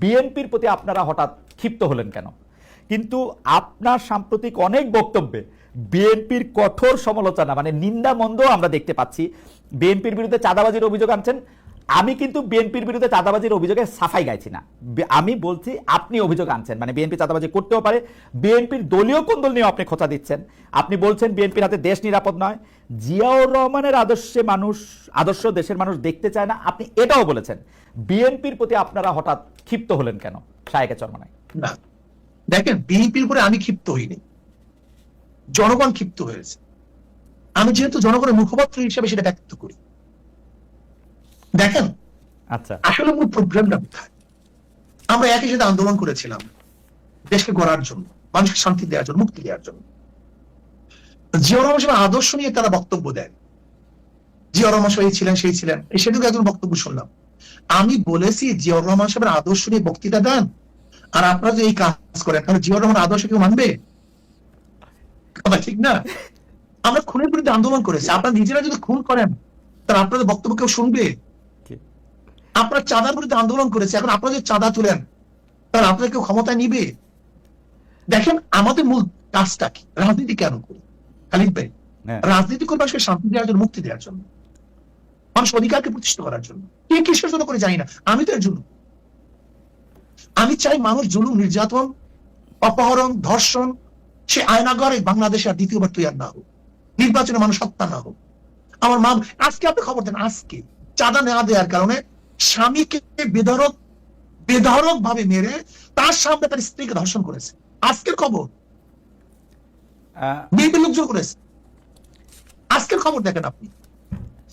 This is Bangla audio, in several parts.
বিএনপির প্রতি আপনারা হঠাৎ ক্ষিপ্ত হলেন কেন? কিন্তু আপনার সাম্প্রতিক অনেক বক্তব্যে বিএনপির কঠোর সমালোচনা মানে নিন্দা মন্দ আমরা দেখতে পাচ্ছি। বিএনপির বিরুদ্ধে চাঁদাবাজির অভিযোগ আনছেন। আমি কিন্তু বিএনপির বিরুদ্ধে চাঁদাবাজির অভিযোগে সাফাই গাইছি না। আমি বলছি আপনি অভিযোগ আনছেন মানে বিএনপি চাঁদাবাজি করতেও পারে। বিএনপির দলীয় কোন্দল নিয়ে আপনি খোঁচা দিচ্ছেন? আপনি বলছেন বিএনপির হাতে দেশ নিরাপদ নয়। জিয়াউর রহমানের আদর্শে মানুষ, আদর্শ দেশের মানুষ দেখতে চায় না। আপনি এটাও বলেছেন। বিএনপির প্রতি আপনারা হঠাৎ ক্ষিপ্ত হলেন কেন? শায়েকে চরমনায়। না। দেখেন বিএনপির উপরে আমি ক্ষিপ্ত হইনি। জনগণ ক্ষিপ্ত হয়েছে। আমি যেহেতু জনগণের মুখপাত্র হিসেবে সেটা ব্যক্ত করি। দেখেন আচ্ছা। আসলে মূল প্রবলেমটা কোথায়? আমরা একই সাথে আন্দোলন করেছিলাম দেশকে গড়ার জন্য মানুষকে শান্তি দেওয়ার জন্য মুক্তি দেওয়ার জন্য। জিয়া রহমান আদর্শ নিয়ে তারা বক্তব্য দেন। জিয়া রহমান সাহেব এই ছিলেন সেই ছিলেন। সেটুকু একজন বক্তব্য শুনলাম। আমি বলেছি জিয়া রহমান সাহেবের আদর্শ নিয়ে বক্তৃতা দেন। আর আপনারা যদি এই কাজ করেন তাহলে জিয়া রহমান আদর্শ কেউ মানবে? কথা ঠিক না? আমরা খুনের বিরুদ্ধে আন্দোলন করেছি। আপনারা নিজেরা যদি খুন করেন তাহলে আপনাদের বক্তব্য কেউ শুনবে। আপনার চাঁদার বিরুদ্ধে আন্দোলন করেছে। এখন আপনারা যদি চাঁদা তুলেন তাহলে আপনাদের কেউ ক্ষমতায় নিবে? দেখেন আমাদের মূল কাজটা কি? রাজনীতি কেন করি? খালিদ ভাই হ্যাঁ। রাজনীতি করে মানুষকে শান্তি দেওয়ার জন্য মুক্তি দেওয়ার জন্য। মানুষ অধিকারকে প্রতিষ্ঠিত করার জন্য। কে কিসের জন্য করে জানি না। আমি তো এর জন্য আমি চাই মানুষ জুলুম নির্যাতন অপহরণ ধর্ষণ সে আয়নাগরে বাংলাদেশে আর দ্বিতীয়বার তৈরি না হোক। নির্বাচনে মানুষ হত্যা না হোক। আমার মা আজকে আপনি খবর দেন আজকে। চাঁদা নেওয়া দেওয়ার কারণে স্বামীকে বেধরক বেধরক ভাবে মেরে তার সামনে তার স্ত্রীকে ধর্ষণ করেছে। আজকের খবর। বিএনপি লোকজন করেছে। আজকের খবর দেখেন আপনি।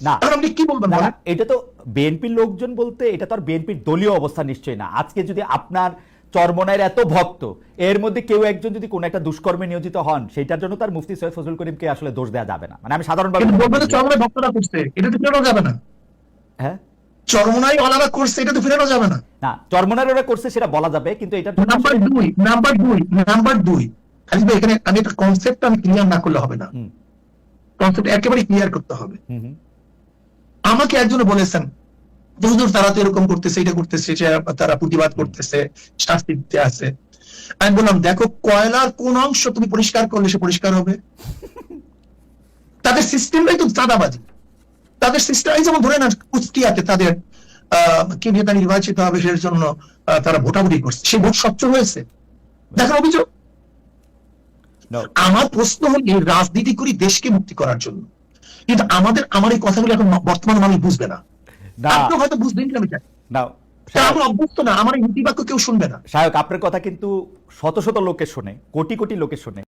না। আপনি কি বলবেন এটা তো বিএনপির লোকজন বলতে এটা তো আর বিএনপির দলীয় অবস্থা নিশ্চয়ই না। আজকে যদি আপনার চরমনায়ের এত ভক্ত এর মধ্যে কেউ একজন যদি কোনো একটা দুষ্কর্মে নিয়োজিত হন সেটার জন্য তার মুফতি সৈয়দ ফজল করিমকে আসলে দোষ দেওয়া যাবে না। মানে আমি সাধারণভাবে কিন্তু বলবেন তো চরমনায় ভক্তরা করছে এটা তো ফেরানো যাবে না। হ্যাঁ? চরমনাই ওনারা করছে এটা তো ফেরানো যাবে না। না ওরা করছে সেটা বলা যাবে কিন্তু জন্য নাম্বার আসলে- দুই নাম্বার দুই নাম্বার দুই। খালি এখানে আমি একটা কনসেপ্ট আমি ক্লিয়ার না করলে হবে না। কনসেপ্ট একেবারে ক্লিয়ার করতে হবে। হুম, আমাকে একজন বলেছেন যে হুজুর তারা তো এরকম করতেছে এটা করতেছে তারা প্রতিবাদ করতেছে শাস্তি দিতে আছে। আমি বললাম দেখো কয়লার কোন অংশ তুমি পরিষ্কার করলে সে পরিষ্কার হবে? তাদের সিস্টেমটাই তো চাঁদাবাজি। তাদের সিস্টেম এই যেমন ধরে না কুষ্টিয়াতে তাদের কে নেতা নির্বাচিত হবে সের জন্য তারা ভোটাভুটি করছে। সেই ভোট স্বচ্ছ হয়েছে। দেখেন অভিযোগ? আমার প্রশ্ন হল রাজনীতি করি দেশকে মুক্তি করার জন্য। কিন্তু আমাদের আমার এই কথাগুলো এখন বর্তমান মানুষ বুঝবে না। আপনি হয়তো বুঝবেন কি আমি চাই না অভ্যস্ত না আমার কেউ শুনবে না। সাহেব আপনার কথা কিন্তু শত শত লোকে শোনে কোটি কোটি লোকে শোনে।